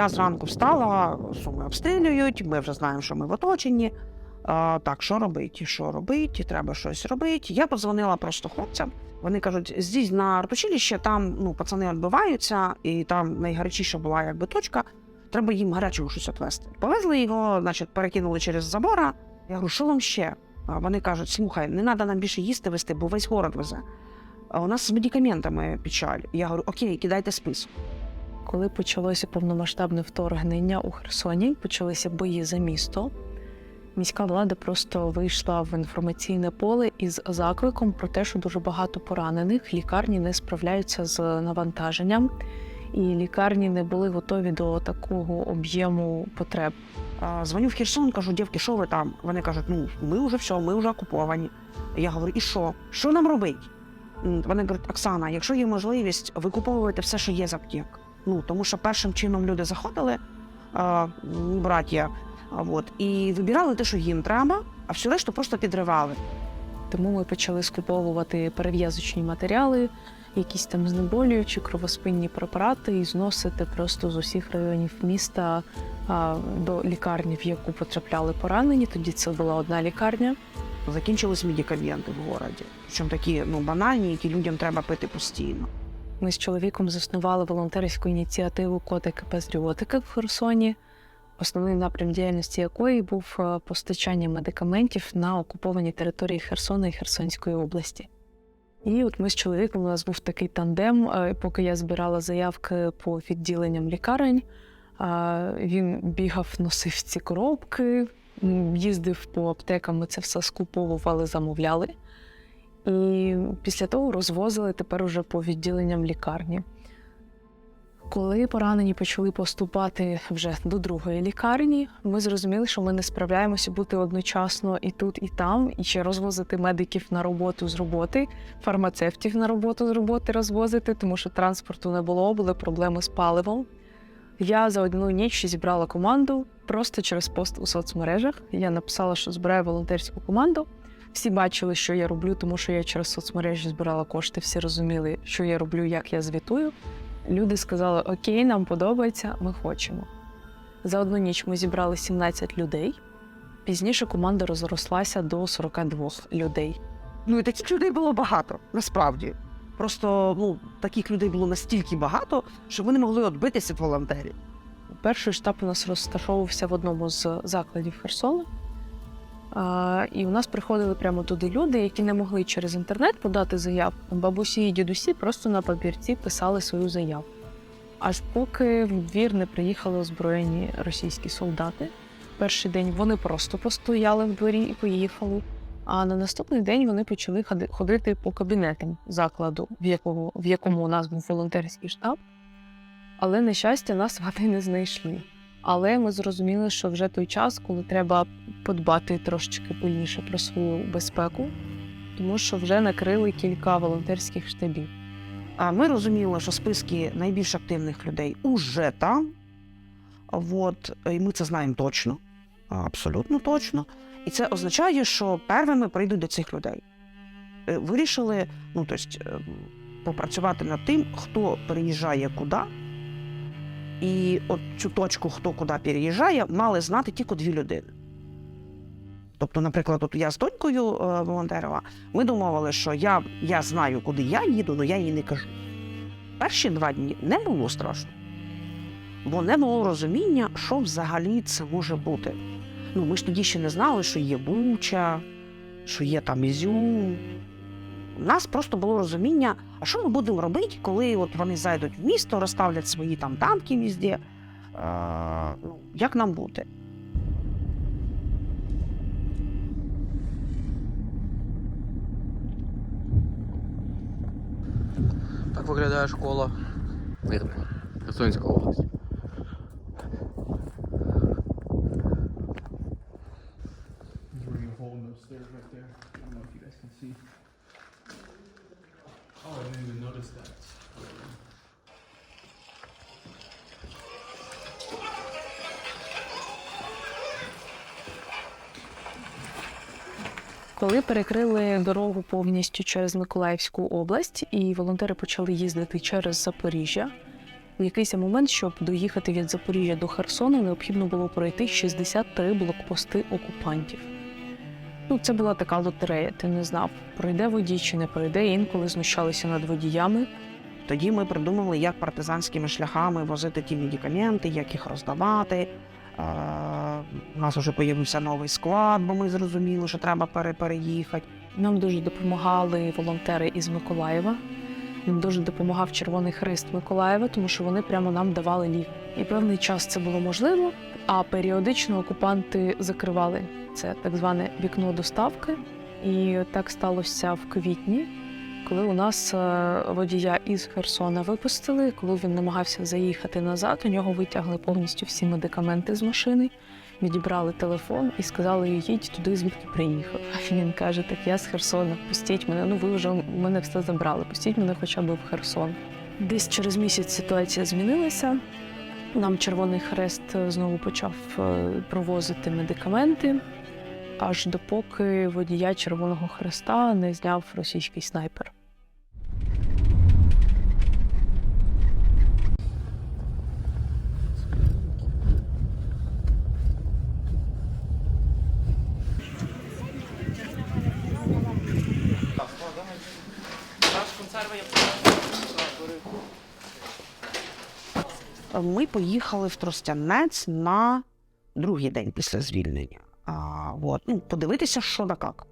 Я зранку встала, що ми обстрілюють, ми вже знаємо, що ми в оточенні. А, так, що робити? Що робити? Треба щось робити. Я подзвонила просто хлопцям. Вони кажуть, здесь на артучилище, там ну, пацани відбиваються, і там найгарячіша була якби точка. Треба їм гарячого щось відвести. Повезли його, значить, перекинули через забора. Я говорю, що вам ще? А вони кажуть: слухай, не треба нам більше їсти вести, бо весь город везе. А у нас з медикаментами печаль. Я говорю, окей, кидайте список. Коли почалося повномасштабне вторгнення у Херсоні, почалися бої за місто. Міська влада просто вийшла в інформаційне поле із закликом про те, що дуже багато поранених лікарні не справляються з навантаженням, і лікарні не були готові до такого об'єму потреб. Дзвоню в Херсон, кажу, дівки, що ви там? Вони кажуть, ну ми вже все, ми вже окуповані. Я говорю, і що? Що нам робити? Вони кажуть, Оксана, якщо є можливість, викуповуйте все, що є з аптек. Ну тому що першим чином люди заходили, а, браття, а, от, і вибирали те, що їм треба, а все решту просто підривали. Тому ми почали скуповувати перев'язочні матеріали, якісь там знеболюючі, кровоспинні препарати і зносити просто з усіх районів міста а, до лікарні, в яку потрапляли поранені. Тоді це була одна лікарня. Закінчились медикаменти в городі. Причому такі ну, банальні, які людям треба пити постійно. Ми з чоловіком заснували волонтерську ініціативу Котики Патріотики в Херсоні, основний напрям діяльності якої був е, постачання медикаментів на окупованій території Херсона і Херсонської області. І от ми з чоловіком у нас був такий тандем, е, поки я збирала заявки по відділенням лікарень. е, Він бігав, носив ці коробки, їздив по аптекам, ми це все скуповували, замовляли. І після того розвозили тепер уже по відділенням лікарні. Коли поранені почали поступати вже до другої лікарні, ми зрозуміли, що ми не справляємося бути одночасно і тут, і там, і ще розвозити медиків на роботу з роботи, фармацевтів на роботу з роботи розвозити, тому що транспорту не було, були проблеми з паливом. Я за одну ніч зібрала команду просто через пост у соцмережах. Я написала, що збираю волонтерську команду. Всі бачили, що я роблю, тому що я через соцмережі збирала кошти. Всі розуміли, що я роблю, як я звітую. Люди сказали: Окей, нам подобається, ми хочемо. За одну ніч ми зібрали 17 людей. Пізніше команда розрослася до 42 людей. Ну і таких людей було багато, насправді. Просто ну, таких людей було настільки багато, що вони могли відбитися від волонтерів. Перший штаб у нас розташовувався в одному з закладів Херсона. І у нас приходили прямо туди люди, які не могли через інтернет подати заявку. Бабусі і дідусі просто на папірці писали свою заяву. Аж поки в двір не приїхали озброєні російські солдати. Перший день вони просто постояли в дворі і поїхали. А на наступний день вони почали ходити по кабінетам закладу, в, якого, в якому у нас був волонтерський штаб. Але, на щастя, нас вони не знайшли. Але ми зрозуміли, що вже той час, коли треба подбати трошечки пильніше про свою безпеку, тому що вже накрили кілька волонтерських штабів. А ми розуміли, що списки найбільш активних людей уже там. От, і ми це знаємо точно, абсолютно точно. І це означає, що первими прийдуть до цих людей. Е, Вирішили ну, тобто, попрацювати над тим, хто переїжджає куди. І от цю точку, хто куди переїжджає, мали знати тільки дві людини. Тобто, наприклад, от я з донькою е, волонтерила, ми домовили, що я, я знаю, куди я їду, але я їй не кажу. Перші два дні не було страшно, бо не було розуміння, що взагалі це може бути. Ну, ми ж тоді ще не знали, що є Буча, що є там Ізюм. У нас просто було розуміння, а що ми будемо робити, коли от вони зайдуть в місто, розставлять свої там танки везде. Е, ну, як нам бути? Так виглядає школа. Мирна. Херсонська область. Коли перекрили дорогу повністю через Миколаївську область, і волонтери почали їздити через Запоріжжя, В якийсь момент, щоб доїхати від Запоріжжя до Херсона, необхідно було пройти 63 блокпости окупантів. Ну, це була така лотерея. Ти не знав, пройде водій чи не пройде. Інколи знущалися над водіями. Тоді ми придумали, як партизанськими шляхами возити ті медикаменти, як їх роздавати. Е, У нас вже з'явився новий склад, бо ми зрозуміли, що треба пере- переїхати. Нам дуже допомагали волонтери із Миколаєва. Нам дуже допомагав Червоний Хрест Миколаєва, тому що вони прямо нам давали лік. І певний час це було можливо, а періодично окупанти закривали це так зване вікно доставки. І так сталося в квітні, коли у нас е, водія із Херсона випустили. Коли він намагався заїхати назад, у нього витягли повністю всі медикаменти з машини, відібрали телефон і сказали: їдь туди, звідки приїхав. А він каже: Так я з Херсона, пустіть мене. Ну ви вже мене все забрали. Пустіть мене хоча б в Херсон. Десь через місяць ситуація змінилася. Нам Червоний Хрест е, знову почав е, провозити медикаменти, аж допоки водія Червоного Хреста не зняв російський снайпер. Ми поїхали в Тростянець на другий день після звільнення. А, от, ну, подивитися, що да як.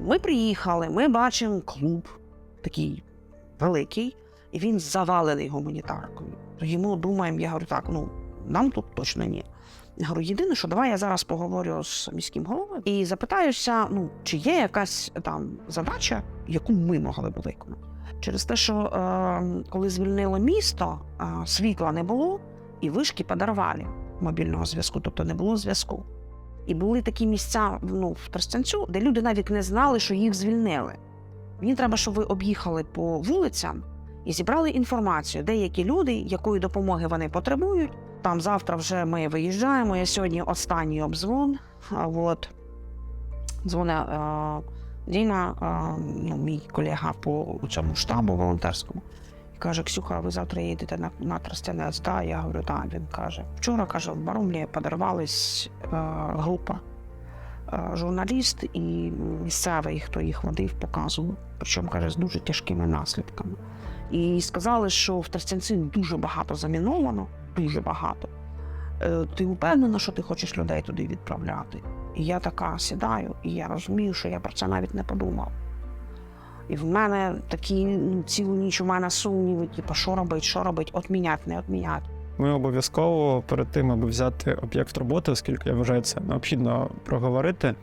Ми приїхали, ми бачимо клуб такий великий, і він завалений гуманітаркою. Йому думаємо, я говорю, так, ну нам тут точно ні. Я говорю, єдине, що давай я зараз поговорю з міським головою і запитаюся, ну, чи є якась там задача, яку ми могли б виконати. Через те, що е, коли звільнило місто, е, світла не було, і вишки подарували мобільного зв'язку, тобто не було зв'язку. І були такі місця ну, в Тростянцю, де люди навіть не знали, що їх звільнили. Мені треба, щоб ви об'їхали по вулицям і зібрали інформацію, деякі люди, якої допомоги вони потребують. Там завтра вже ми виїжджаємо. Я сьогодні останній обзвон. От. Дзвоне Діна, е, ну, мій колега по цьому штабу волонтерському. І каже: Ксюха, ви завтра їдете на, на Тростянець? Да? Я говорю, так. Він каже. Вчора каже, в Барумлі подарувалась е, група. е, Журналіст і місцевий, хто їх водив, показував. Причому каже, з дуже тяжкими наслідками. І сказали, що в Тростянці дуже багато заміновано, дуже багато. Е, Ти впевнена, що ти хочеш людей туди відправляти? І я така сідаю, і я розумію, що я про це навіть не подумав. І в мене такі ну, цілу ніч у мене сумніви, типу, що робить, що робить, отмінять, не отмінять. Ми обов'язково перед тим, аби взяти об'єкт роботи, оскільки я вважаю це необхідно проговорити.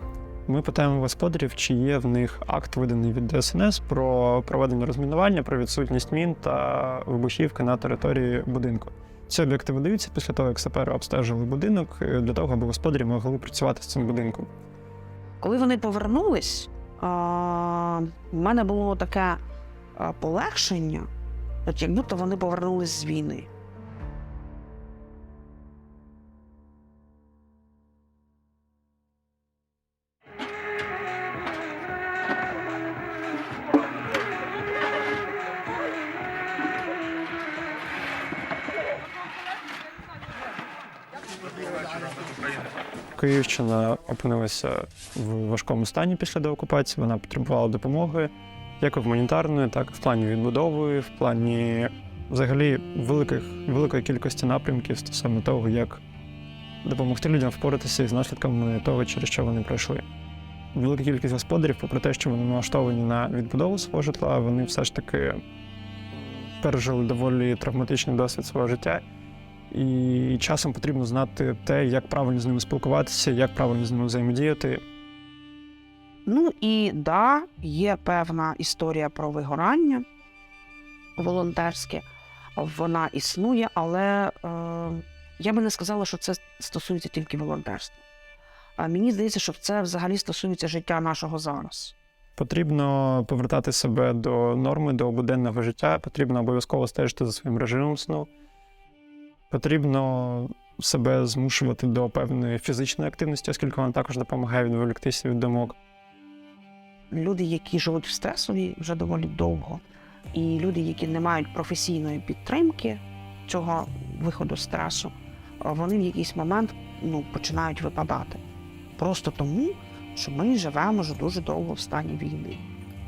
Ми питаємо господарів, чи є в них акт, виданий від ДСНС про проведення розмінування, про відсутність мін та вибухівки на території будинку. Ці об'єкти видаються після того, як сапери обстежили будинок, е, для того, аби господарі могли працювати з цим будинком. Коли вони повернулись, в мене було таке полегшення, от як будто вони повернулись з війни. Київщина опинилася в важкому стані після деокупації. Вона потребувала допомоги як гуманітарної, так і в плані відбудови, в плані взагалі великих, великої кількості напрямків стосовно того, як допомогти людям впоратися із наслідками того, через що вони пройшли. Велика кількість господарів, попри те, що вони налаштовані на відбудову свого житла, вони все ж таки пережили доволі травматичний досвід свого життя. І часом потрібно знати те, як правильно з ними спілкуватися, як правильно з ними взаємодіяти. Ну і да, є певна історія про вигорання волонтерське. Вона існує, але е, я би не сказала, що це стосується тільки волонтерства. А мені здається, що це взагалі стосується життя нашого зараз. Потрібно повертати себе до норми, до буденного життя. Потрібно обов'язково стежити за своїм режимом сну. Потрібно себе змушувати до певної фізичної активності, оскільки вона також допомагає відволіктися від думок. Люди, які живуть в стресові вже доволі довго, і люди, які не мають професійної підтримки, цього виходу з стресу, вони в якийсь момент ну, починають випадати. Просто тому, що ми живемо вже дуже довго в стані війни.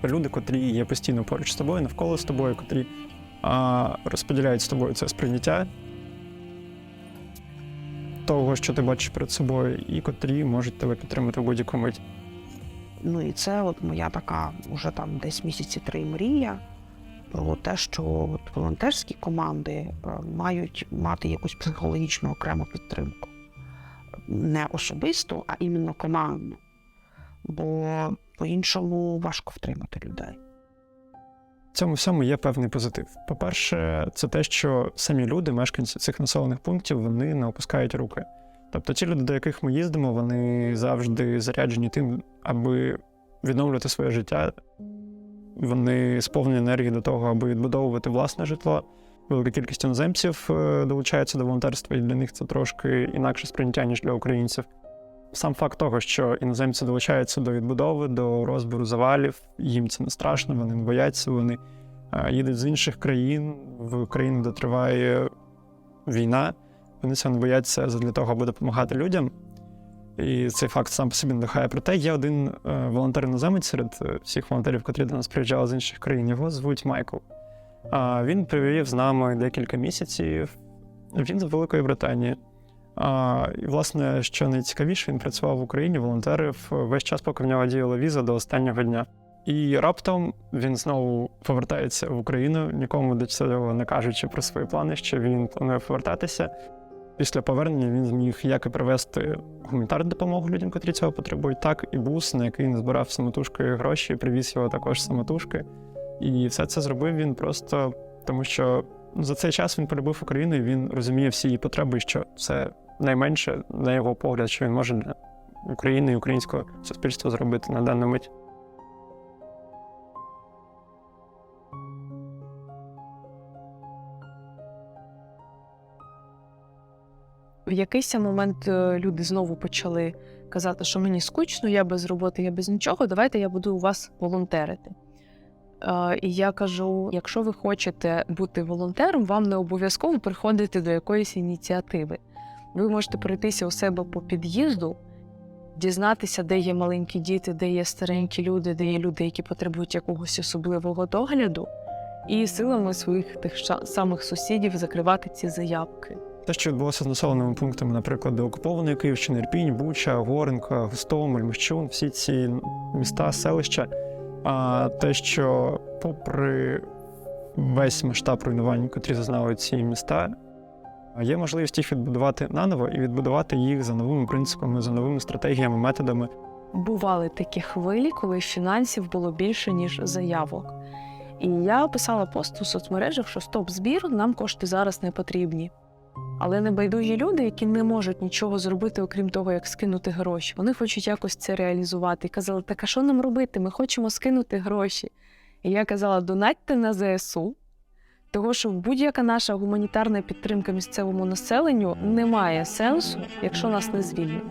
Люди, котрі є постійно поруч з тобою, навколо з тобою, котрі а, розподіляють з тобою це сприйняття того, що ти бачиш перед собою, і котрі можуть тебе підтримати в будь-яку мить. Ну і це от моя така уже там десь місяці три мрія про те, що от волонтерські команди е, мають мати якусь психологічну окрему підтримку. Не особисту, а іменно командну. Бо по-іншому важко втримати людей. Цьому всьому є певний позитив. По-перше, це те, що самі люди, мешканці цих населених пунктів, вони не опускають руки. Тобто ті люди, до яких ми їздимо, вони завжди заряджені тим, аби відновлювати своє життя. Вони сповнені енергії до того, аби відбудовувати власне житло. Велика кількість іноземців е, долучається до волонтерства, і для них це трошки інакше сприйняття, ніж для українців. Сам факт того, що іноземці долучаються до відбудови, до розбору завалів, їм це не страшно, вони не бояться, вони е, їдуть з інших країн в країни, де триває війна. Вони цього не бояться для того, аби допомагати людям. І цей факт сам по собі надихає. Проте є один е, волонтер іноземець серед е, всіх волонтерів, котрі до нас приїжджали з інших країн. Його звуть Майкл. А він провів з нами декілька місяців. Він з Великої Британії. А, і, власне, що найцікавіше, він працював в Україні, волонтерив весь час, поки в нього діяла віза до останнього дня. І раптом він знову повертається в Україну, нікому до цього не кажучи про свої плани, що він планує повертатися. Після повернення він зміг як і привезти гуманітарну допомогу людям, котрі цього потребують, так і бус, на який він збирав самотужки гроші, привіз його також самотужки. І все це зробив він просто тому, що за цей час він полюбив Україну і він розуміє всі її потреби, що це найменше, на його погляд, що він може для України і українського суспільства зробити на дану мить. В якийсь момент е, люди знову почали казати, що мені скучно, я без роботи, я без нічого. Давайте я буду у вас волонтерити. Е, І я кажу: якщо ви хочете бути волонтером, вам не обов'язково приходити до якоїсь ініціативи. Ви можете пройтися у себе по під'їзду, дізнатися, де є маленькі діти, де є старенькі люди, де є люди, які потребують якогось особливого догляду, і силами своїх тих самих сусідів закривати ці заявки. Те, що відбулося з населеними пунктами, наприклад, окупованої Київщини, Ірпінь, Буча, Горенка, Гостомель, Мещун, всі ці міста, селища. А те, що попри весь масштаб руйнувань, котрі зазнали ці міста, є можливість їх відбудувати наново і відбудувати їх за новими принципами, за новими стратегіями, методами. Бували такі хвилі, коли фінансів було більше, ніж заявок. І я писала пост у соцмережах, що стоп збір, нам кошти зараз не потрібні. Але небайдужі люди, які не можуть нічого зробити, окрім того, як скинути гроші, вони хочуть якось це реалізувати. І казали, так а що нам робити? Ми хочемо скинути гроші. І я казала: донатьте на ЗСУ, того що будь-яка наша гуманітарна підтримка місцевому населенню не має сенсу, якщо нас не звільнять.